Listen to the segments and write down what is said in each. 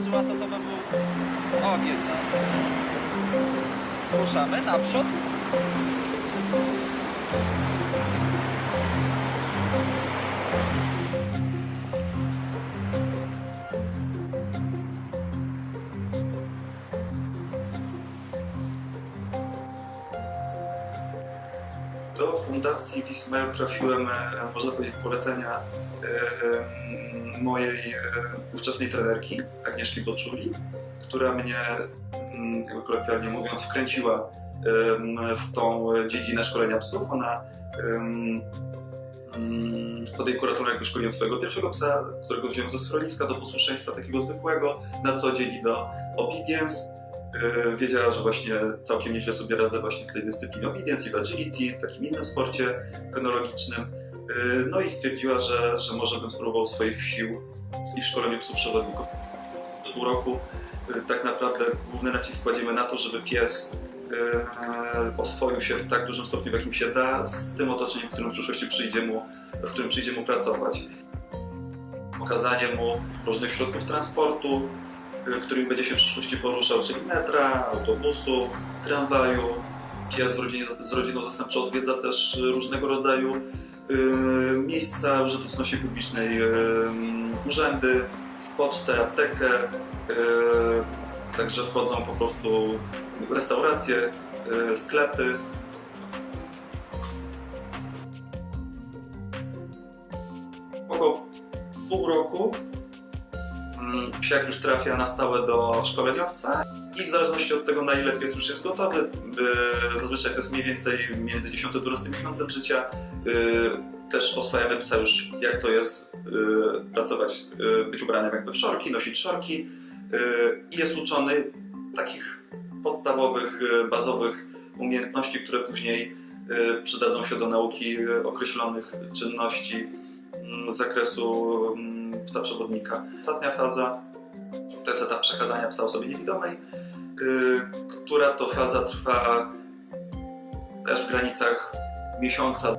zobaczyła, to to by był ogień. Ruszamy naprzód. Do Fundacji Wismar trafiłem, e, można powiedzieć, z polecenia e, e, mojej e, ówczesnej trenerki, Agnieszki Boczuli, która mnie, mm, jakby kolokwialnie mówiąc, wkręciła w tą dziedzinę szkolenia psów. Ona mm, pod jej kuratorem jakby szkoliłem swojego pierwszego psa, którego wziąłem ze schroniska do posłuszeństwa takiego zwykłego na co dzień i do obedience. Yy, wiedziała, że właśnie całkiem nieźle sobie radzę właśnie w tej dyscyplinie obedience i w agility, takim innym sporcie penologicznym. Yy, No i stwierdziła, że, że może bym spróbował swoich sił i w szkoleniu psów przewodników. Do pół roku yy, tak naprawdę główny nacisk kładziemy na to, żeby pies yy, oswoił się w tak dużym stopniu, w jakim się da, z tym otoczeniem, w którym w przyszłości przyjdzie mu, w którym przyjdzie mu pracować. Pokazanie mu różnych środków transportu, y, którymi będzie się w przyszłości poruszał, czyli metra, autobusu, tramwaju. Pies w rodzinie, z rodziną zastępczą odwiedza też różnego rodzaju y, miejsca użyteczności publicznej, y, urzędy, pocztę, aptekę, y, także wchodzą po prostu restauracje, sklepy. Około pół roku mm, psiak już trafia na stałe do szkoleniowca i w zależności od tego, na ile pies już jest gotowy, y, zazwyczaj to jest mniej więcej między 10 a 12 miesiącem życia, y, też oswajamy psa już, jak to jest y, pracować, być ubranym jakby w szorki, nosić szorki i jest uczony takich podstawowych, bazowych umiejętności, które później przydadzą się do nauki określonych czynności mm, z zakresu mm, psa przewodnika. Ostatnia faza to jest etap przekazania psa osobie niewidomej, która to faza trwa też w granicach miesiąca.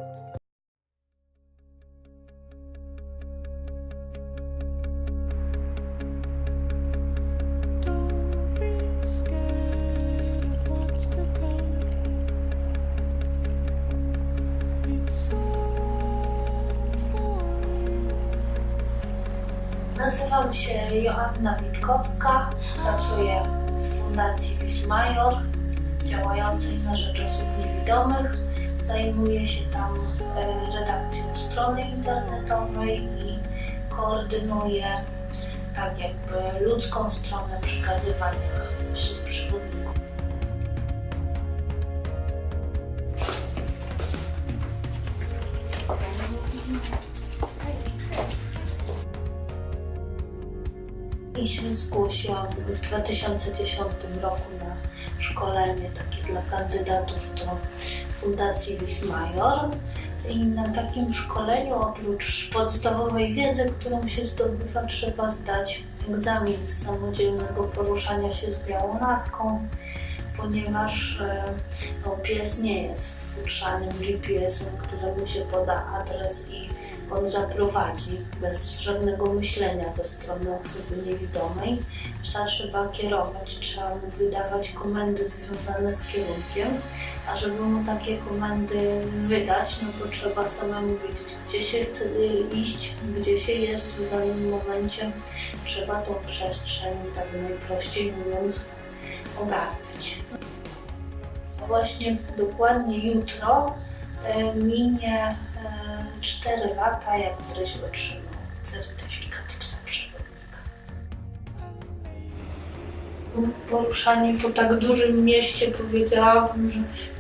Nazywam się Joanna Witkowska, pracuję Fundacji Wismajor działającej na rzecz osób niewidomych. Zajmuję się tam e, redakcją strony internetowej i koordynuję tak jakby ludzką stronę przekazywania psów przewodników. I się zgłosiłam w 2010 roku na szkolenie takie dla kandydatów do Fundacji Wismajor. I na takim szkoleniu oprócz podstawowej wiedzy, którą się zdobywa, trzeba zdać egzamin z samodzielnego poruszania się z białą laską, ponieważ e, no, pies nie jest futrzanym GPS-em, któremu się poda adres i on zaprowadzi bez żadnego myślenia ze strony osoby niewidomej. Psa trzeba kierować, trzeba mu wydawać komendy związane z kierunkiem, a żeby mu takie komendy wydać, no to trzeba samemu wiedzieć, gdzie się chce iść, gdzie się jest w danym momencie. Trzeba tą przestrzeń, tak najprościej mówiąc, ogarniać. Właśnie dokładnie jutro e, minie 4 lata, jak Bryś otrzymał certyfikat psa przewodnika. Poruszanie po tak dużym mieście powiedziałabym, że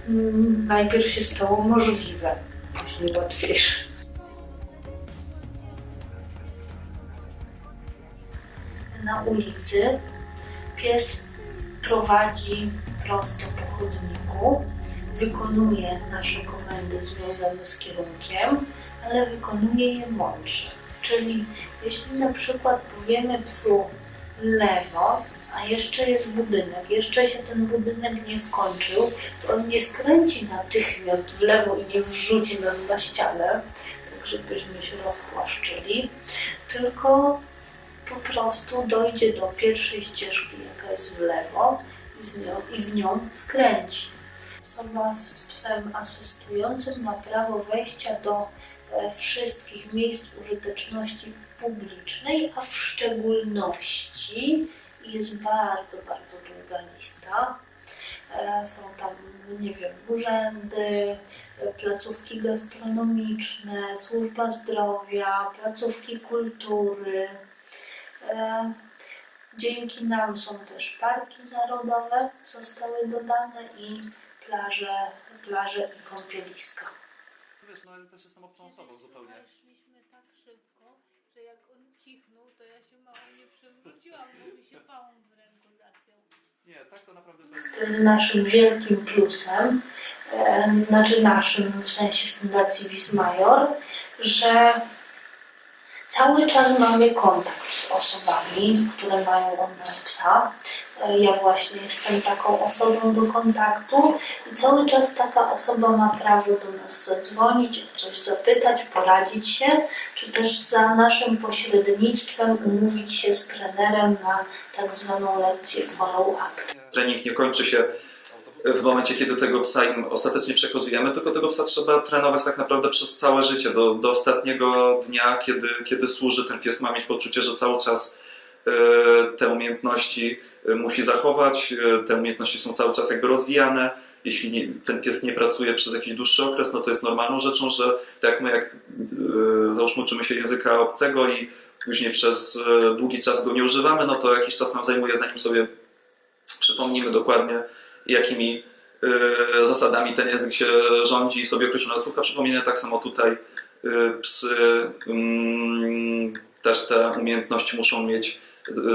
mm, najpierw się stało możliwe, później łatwiejsze. Na ulicy pies prowadzi prosto po chodniku, wykonuje nasze komendy związane z kierunkiem, ale wykonuje je mądrze. Czyli jeśli na przykład powiemy psu lewo, a jeszcze jest budynek, jeszcze się ten budynek nie skończył, to on nie skręci natychmiast w lewo i nie wrzuci nas na ścianę, tak żebyśmy się rozpłaszczyli, tylko po prostu dojdzie do pierwszej ścieżki, jaka jest w lewo i, i w nią skręci. Osoba z psem asystującym ma prawo wejścia do e, wszystkich miejsc użyteczności publicznej, a w szczególności jest bardzo, bardzo długa lista. E, Są tam, nie wiem, urzędy, e, placówki gastronomiczne, służba zdrowia, placówki kultury. Dzięki nam są też parki narodowe, zostały dodane i plaże, plaże i kąpieliska. Wiesz, no ja też jestem obcą osobą zupełnie. Szliśmy tak szybko, że jak on kichnął, to ja się mało nie przewróciłam, bo mi się pałą w ręku zachwiał. Nie, tak to naprawdę bez... To jest naszym wielkim plusem, e, znaczy naszym w sensie Fundacji Wismajor, że cały czas mamy kontakt z osobami, które mają od nas psa. E, Ja właśnie jestem taką osobą do kontaktu i cały czas taka osoba ma prawo do nas zadzwonić, o coś zapytać, poradzić się, czy też za naszym pośrednictwem umówić się z trenerem na tak zwaną lekcję follow-up. Trening nie kończy się w momencie, kiedy tego psa im ostatecznie przekazujemy, tylko tego psa trzeba trenować tak naprawdę przez całe życie, do, do ostatniego dnia, kiedy, kiedy służy, ten pies ma mieć poczucie, że cały czas e, te umiejętności e, musi zachować, e, te umiejętności są cały czas jakby rozwijane. Jeśli nie, ten pies nie pracuje przez jakiś dłuższy okres, no to jest normalną rzeczą, że tak my, jak załóżmy uczymy się języka obcego i później przez długi czas go nie używamy, no to jakiś czas nam zajmuje, zanim sobie przypomnimy dokładnie, jakimi y, zasadami ten język się rządzi i sobie określone słówka przypomina. Tak samo tutaj y, psy mm, też te umiejętności muszą mieć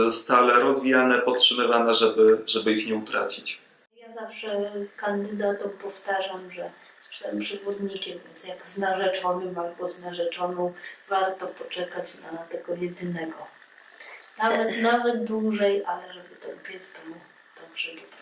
y, stale rozwijane, podtrzymywane, żeby, żeby ich nie utracić. Ja zawsze kandydatom powtarzam, że z psem przewodnikiem jest jak z narzeczonym albo z narzeczoną, warto poczekać na tego jedynego. Nawet, nawet dłużej, ale żeby ten pies był dobrze doprowadzony.